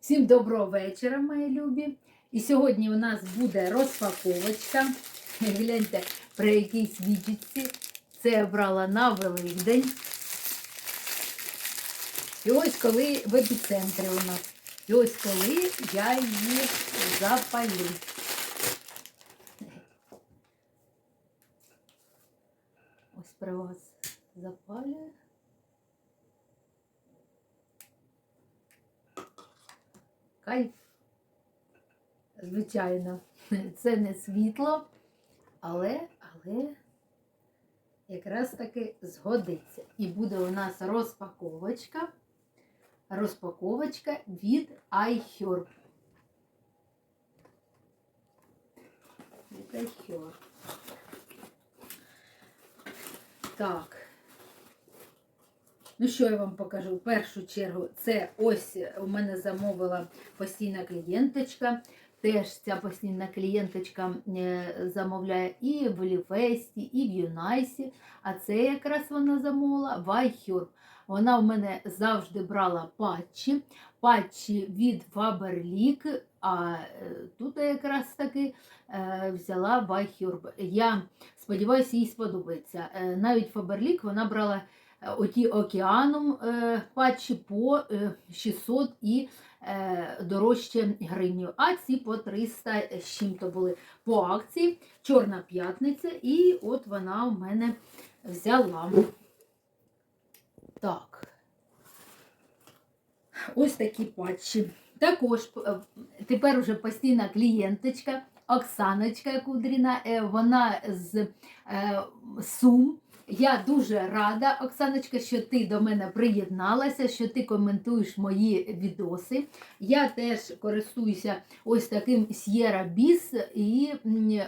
Всім доброго вечора, мої любі. І сьогодні у нас буде розпаковочка. Гляньте, про якій свічці. Це я брала на Великдень. І ось коли в епіцентрі у нас. І ось коли я її запалю. Ось при вас запалюю. Кайф. Звичайно, це не світло, але, але якраз таки згодиться. І буде у нас розпаковочка. Розпаковочка від iHerb. Від iHerb. Так. Ну, що я вам покажу? В першу чергу, це ось у мене замовила постійна клієнточка. Теж ця постійна клієнточка е, замовляє і в Оліфесті, і в Юнайсі. А це якраз вона замовила в iHerb. Вона в мене завжди брала патчі, патчі від Faberlic, а е, тут я якраз таки е, взяла в iHerb. Я сподіваюся, їй сподобається. Навіть Faberlic вона брала оті океаном е, патчі по е, 600 і е, дорожче гривню, а ці по 300 з чим-то були по акції. Чорна п'ятниця, і от вона у мене взяла. Так. Ось такі патчі. Також е, тепер уже постійна клієнточка Оксаночка Кудріна, е, вона з е, Сум. Я дуже рада, Оксаночка, що ти до мене приєдналася, що ти коментуєш мої відоси. Я теж користуюся ось таким Sierra Bis і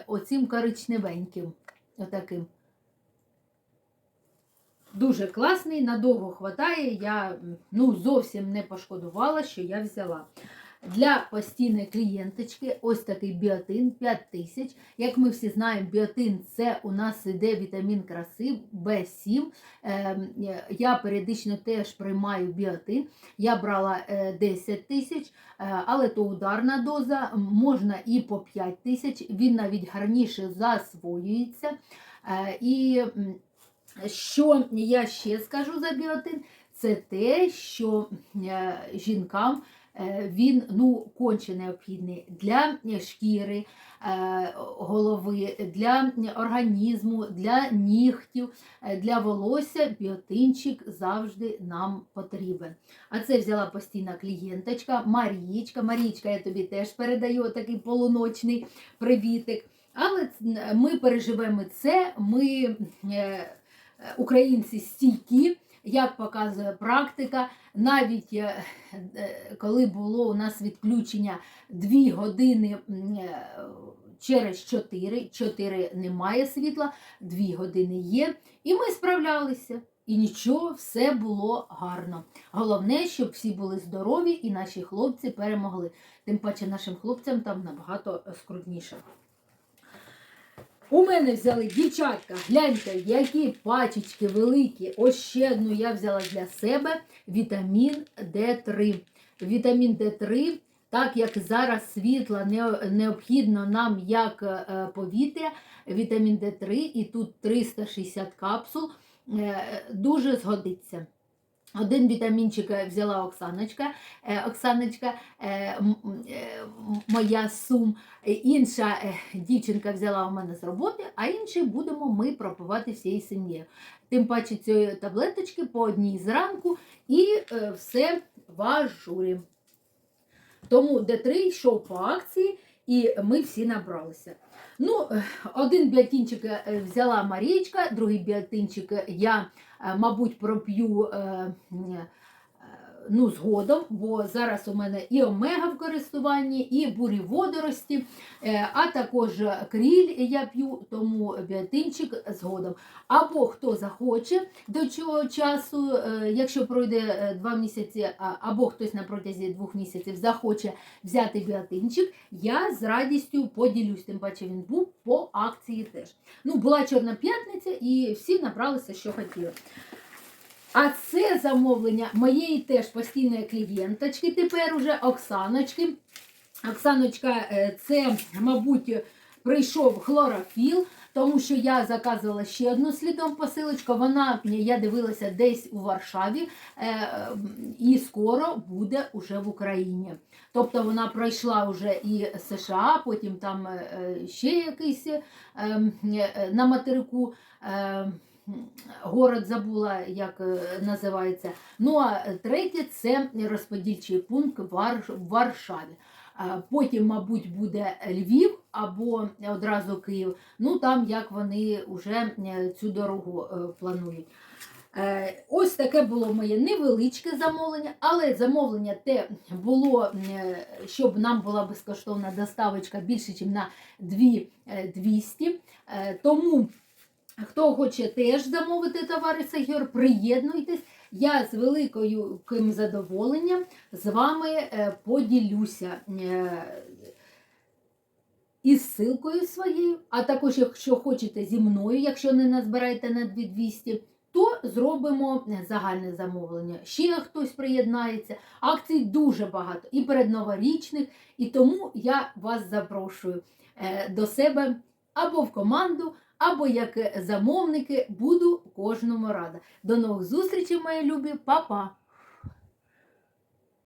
оцим коричневеньким. Отаким. Дуже класний, надовго хватає. Я ну, зовсім не пошкодувала, що я взяла. Для постійної клієнточки ось такий біотин 5000. Як ми всі знаємо, біотин це у нас іде вітамін краси В7. Ем, е, Я періодично теж приймаю біотин. Я брала е, 10 тисяч, е, але то ударна доза, можна і по 5 тисяч. Він навіть гарніше засвоюється. Е, І що я ще скажу за біотин? Це те, що е, жінкам е, він ну, конче необхідний для шкіри, е, голови, для організму, для нігтів, е, для волосся. Біотинчик завжди нам потрібен. А це взяла постійна клієнточка Марічка. Марічка, я тобі теж передаю такий полуночний привітик. Але ми переживемо це. Ми е, українці стійкі, як показує практика. Навіть е, е, коли було у нас відключення 2 години е, через 4, 4 немає світла, 2 години є, і ми справлялися. І нічого, все було гарно. Головне, щоб всі були здорові і наші хлопці перемогли. Тим паче нашим хлопцям там набагато скрутніше. У мене взяли дівчатка, гляньте, які пачечки великі. Ось ще одну я взяла для себе вітамін Д3. Вітамін Д3, так як зараз світла необхідно нам як е, повітря, вітамін Д3 і тут 360 капсул е, дуже згодиться. Один вітамінчик е, взяла Оксаночка, Е, Оксаночка, е, моя сум. Інша дівчинка взяла у мене з роботи, а інший будемо ми пропивати всією сім'єю. Тим паче цієї таблеточки по одній зранку і все в ажурі. Тому Д3 йшов по акції, і ми всі набралися. Ну, один біотинчик е, взяла Марічка, другий біотинчик я, е, мабуть, проп'ю. е, Ну, згодом, бо зараз у мене і омега в користуванні, і бурі водорості, е, а також кріль я п'ю, тому біотинчик згодом. Або хто захоче до цього часу, е, якщо пройде е, два місяці, або хтось на протязі двох місяців захоче взяти біотинчик, я з радістю поділюсь, тим паче він був по акції теж. Ну, була Чорна п'ятниця і всі набралися, що хотіли. А це замовлення моєї теж постійної клієнточки, тепер уже Оксаночки. Оксаночка, е, це, мабуть, прийшов хлорофіл, тому що я заказувала ще одну слідом посилочку. Вона, я дивилася, десь у Варшаві е, і скоро буде уже в Україні. Тобто вона пройшла вже і США, потім там е, ще якийсь на материку. Город забула, як е, називається. Ну а третє це розподільчий пункт в Варшаві. Потім, мабуть, буде Львів або одразу Київ. Ну там як вони вже е, цю дорогу е, планують. Ось таке було моє невеличке замовлення, але замовлення те було, щоб нам була безкоштовна доставочка більше, ніж на 2200. Е, Тому, хто хоче теж замовити товари Сагір, приєднуйтесь. Я з великим задоволенням з вами е, поділюся е, із ссылкою своєю, а також, якщо хочете зі мною, якщо не назбираєте на 2200, то зробимо е, загальне замовлення. Ще хтось приєднається. Акцій дуже багато і передноворічних, і тому я вас запрошую до себе або в команду, або як е, замовники. Буду кожному рада. До нових зустрічей, мої любі, Па-па!